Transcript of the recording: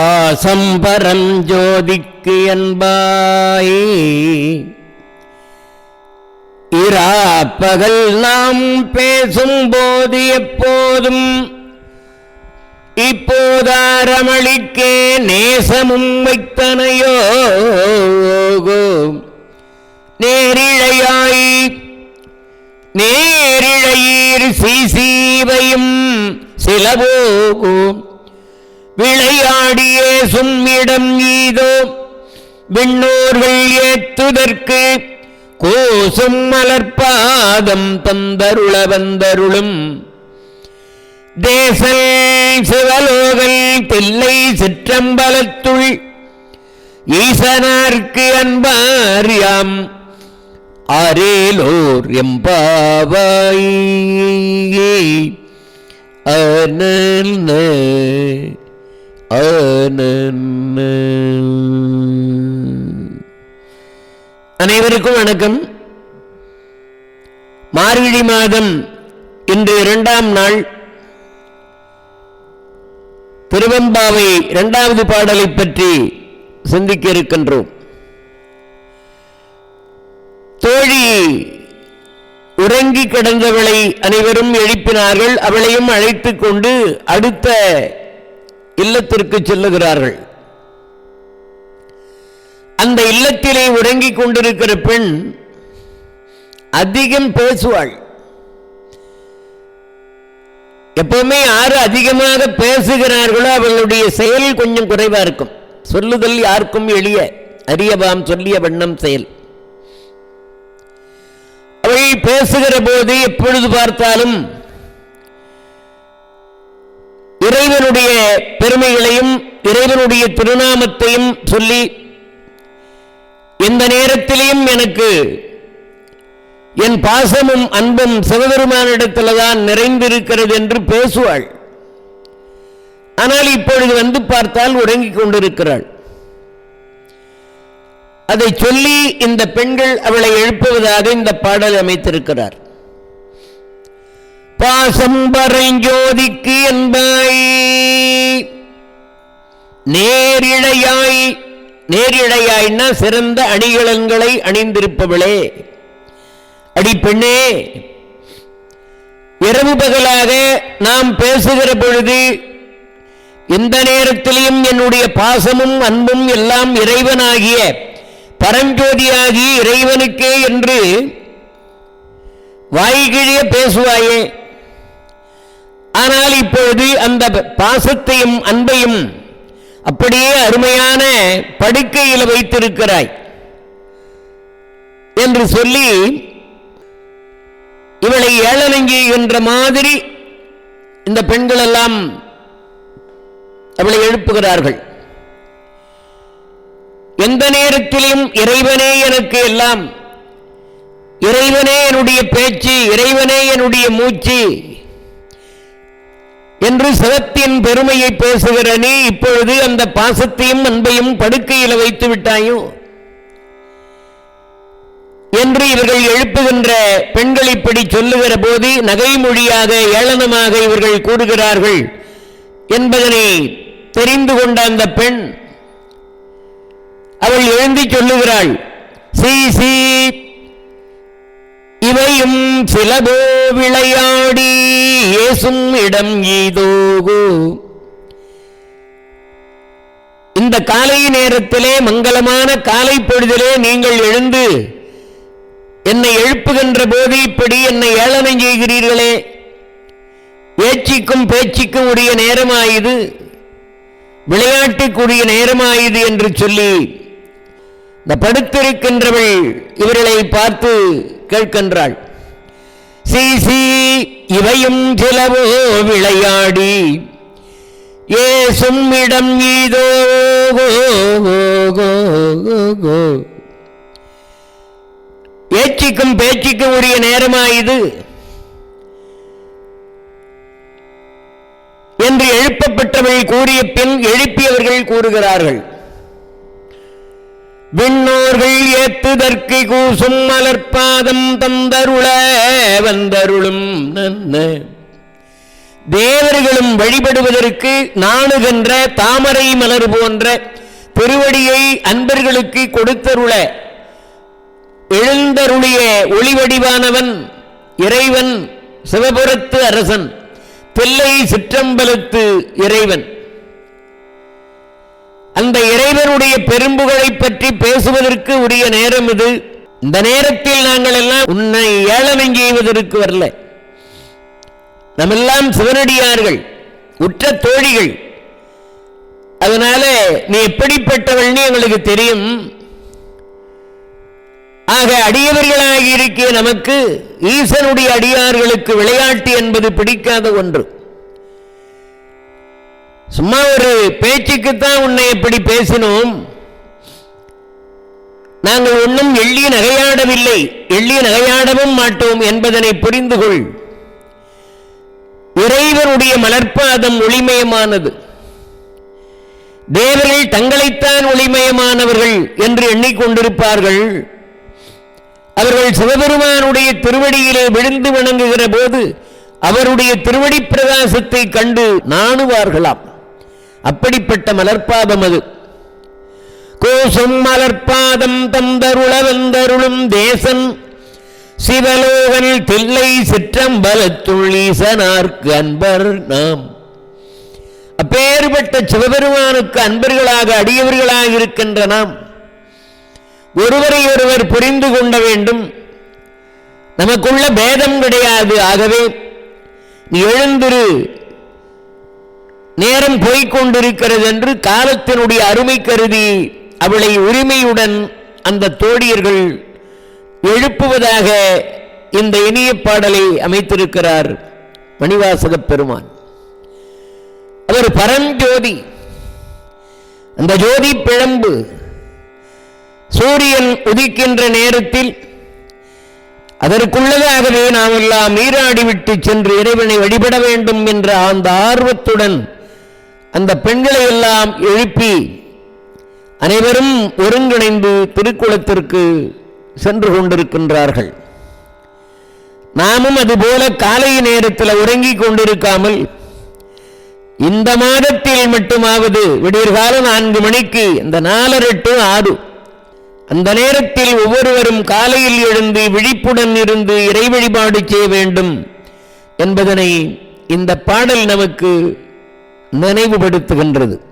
பாசம் பரஞ்சோதிக்கு என்பாய் இரா பகல் நாம் பேசும் போது எப்போதும் இப்போதாரமளிக்கே நேசமும் வைத்தனையோ. நேரிழையாய் நேரிழையீர் சீசீவையும் சிலவோகும் விளையாடியே சும்மிடம் ஈதோ. விண்ணோர்கள் ஏத்துதற்கு கோசும் மலர்பாதம் தந்தருள வந்தருளும். தேசல் சிவலோகல் தில்லை சிற்றம்பலத்துள். ஈசனார்க்கு அன்பாரியாம் அரேலோர் எம்பாவாயே அனல் அனன்ன அனைவருக்கும் வணக்கம். மார்கழி மாதம் இன்று இரண்டாம் நாள். திருவெம்பாவை இரண்டாவது பாடலை பற்றி சிந்திக்க இருக்கின்றோம். தோழி உறங்கி கிடந்தவளை அனைவரும் எழுப்பினார்கள். அவளையும் அழைத்துக் கொண்டு அடுத்த இல்லத்திற்கு செல்லுகிறார்கள். அந்த இல்லத்திலே உறங்கிக் கொண்டிருக்கிற பெண் அதிகம் பேசுவாள். எப்பவுமே யாரு அதிகமாக பேசுகிறார்களோ அவர்களுடைய செயல் கொஞ்சம் குறைவா இருக்கும். சொல்லுதல் யாருக்கும் எளிய அரியவாம் சொல்லிய வண்ணம் செயல். அவள் பேசுகிற போது எப்பொழுது பார்த்தாலும் இறைவனுடைய பெருமைகளையும் இறைவனுடைய திருநாமத்தையும் சொல்லி எந்த நேரத்திலையும் எனக்கு என் பாசமும் அன்பும் சிவபெருமானிடத்தில் தான் நிறைந்திருக்கிறது என்று பேசுவாள். ஆனால் இப்பொழுது வந்து பார்த்தால் உறங்கிக் கொண்டிருக்கிறாள். அதை சொல்லி இந்த பெண்கள் அவளை எழுப்புவதாக இந்த பாடல் அமைத்திருக்கிறார். பாசம் பரஞ்சோதிக்கு என்பாய். நேரிழையாய் நேரிழையாய்னா சிறந்த அணிகலன்களை அணிந்திருப்பவளே. அடி பெண்ணே இரவு பகலாக நாம் பேசுகிற பொழுது எந்த நேரத்திலையும் என்னுடைய பாசமும் அன்பும் எல்லாம் இறைவனாகிய பரஞ்சோதியாகி இறைவனுக்கே என்று வாய்கிழிய பேசுவாயே. ஆனால் இப்பொழுது அந்த பாசத்தையும் அன்பையும் அப்படியே அருமையான படுக்கையில் வைத்திருக்கிறாய் என்று சொல்லி இவளை ஏளனங்கின்ற மாதிரி இந்த பெண்கள் எல்லாம் அவளை எழுப்புகிறார்கள். எந்த நேரத்திலும் இறைவனே எனக்கு எல்லாம் இறைவனே என்னுடைய பேச்சு இறைவனே என்னுடைய மூச்சு என்று சிவத்தின் பெருமையை பேசுகிற நீ இப்பொழுது அந்த பாசத்தையும் அன்பையும் படுக்கையில் வைத்து விட்டாயோ? என்று இவர்கள் எழுப்புகின்ற பெண்கள் இப்படி சொல்லுகிற போது நகைமொழியாக ஏளனமாக இவர்கள் கூறுகிறார்கள் என்பதனை தெரிந்து கொண்ட அந்த பெண் அவள் எழுந்தி சொல்லுகிறாள் சி சீ இவையும் சிலதோ விளையாடி ஏசும் இடம் ஈதோகு. இந்த காலை நேரத்திலே மங்களமான காலை பொழுதிலே நீங்கள் எழுந்து என்னை எழுப்புகின்ற போது இப்படி என்னை ஏளனம் செய்கிறீர்களே. ஏச்சிக்கும் பேச்சுக்கும் உரிய நேரமாயுது. விளையாட்டுக்குரிய நேரமாயுது என்று சொல்லி இந்த படுத்திருக்கின்றவள் இவர்களை பார்த்து கேட்கின்றாள். சீ இவையும் சிலவோ விளையாடி ஏ சும்மிடம் ஈதோ ஏச்சிக்கும் பேச்சுக்கும் உரிய நேரமாயுது என்று எழுப்பப்பட்டவர்கள் கூறிய பின் எழுப்பியவர்கள் கூறுகிறார்கள். விண்ணோர்கள் ஏத்துதற்கு கூசும் மலர்பாதம் தந்தருள வந்தருளும் தேவர்களும் வழிபடுவதற்கு நாணுகின்ற தாமரை மலர் போன்ற திருவடியை அன்பர்களுக்கு கொடுத்தருள. எழுந்தருளிய ஒளிவடிவானவன் இறைவன் சிவபுரத்து அரசன் தில்லை சிற்றம்பலத்து இறைவன். அந்த இறைவனுடைய பெரும்புகளை பற்றி பேசுவதற்கு உரிய நேரம் இது. இந்த நேரத்தில் நாங்கள் எல்லாம் உன்னை ஏளனம் செய்வதற்கு வரல. நம்மெல்லாம் சிவனடியார்கள் உற்ற தோழிகள். அதனால நீ எப்படிப்பட்டவள்னு எங்களுக்கு தெரியும். ஆக அடியவர்களாகி இருக்கிய நமக்கு ஈசனுடைய அடியார்களுக்கு விளையாட்டு என்பது பிடிக்காத ஒன்று. சும்மா ஒரு பேச்சுக்குத்தான் உன்னை எப்படி பேசினோம். நாங்கள் ஒன்றும் எள்ளி நகையாடவில்லை. எள்ளி நகையாடவும் மாட்டோம் என்பதனை புரிந்து கொள் இறைவனுடைய மலர்ப்பாதம் ஒளிமயமானது. தேவர்கள் தங்களைத்தான் ஒளிமயமானவர்கள் என்று எண்ணிக்கொண்டிருப்பார்கள். அவர்கள் சிவபெருமானுடைய திருவடியிலே விழுந்து வணங்குகிற போது அவருடைய திருவடி பிரகாசத்தை கண்டு நாணுவார்களாம். அப்படிப்பட்ட மலர்பாதம் அது. கோசம் மலர்பாதம் தந்தருள வந்தருளும் தேசன் சிவலோகன் தில்லை சிற்றம்பலத்துள் ஈசனார்க்கு அன்பர் நாம். அப்பேறுபட்ட சிவபெருமானுக்கு அன்பர்களாக அடியவர்களாக இருக்கின்ற நாம் ஒருவரை ஒருவர் புரிந்து கொண்ட வேண்டும். நமக்குள்ள பேதம் கிடையாது. ஆகவே நீ எழுந்திரு நேரம் போய்கொண்டிருக்கிறது என்று காலத்தினுடைய அருமை கருதி அவளை உரிமையுடன் அந்த தோழியர்கள் எழுப்புவதாக இந்த இனிய பாடலை அமைத்திருக்கிறார் மணிவாசக பெருமான். அவர் பரஞ்சோதி அந்த ஜோதி பிழம்பு சூரியன் உதிக்கின்ற நேரத்தில் அதற்குள்ளதாகவே நாம் எல்லாம் நீராடிவிட்டு சென்று இறைவனை வழிபட வேண்டும் என்ற அந்த ஆர்வத்துடன் அந்த பெண்களை எல்லாம் எழுப்பி அனைவரும் ஒருங்கிணைந்து திருக்குளத்திற்கு சென்று கொண்டிருக்கின்றார்கள். நாமும் அதுபோல காலை நேரத்தில் உறங்கிக் கொண்டிருக்காமல் இந்த மாதத்தில் மட்டுமாவது விடியற்கால நான்கு மணிக்கு இந்த நாலரை டு ஆறு அந்த நேரத்தில் ஒவ்வொருவரும் காலையில் எழுந்து விழிப்புடன் இருந்து இறை வழிபாடு செய்ய வேண்டும் என்பதனை இந்த பாடல் நமக்கு நினைவுபடுத்துகின்றது.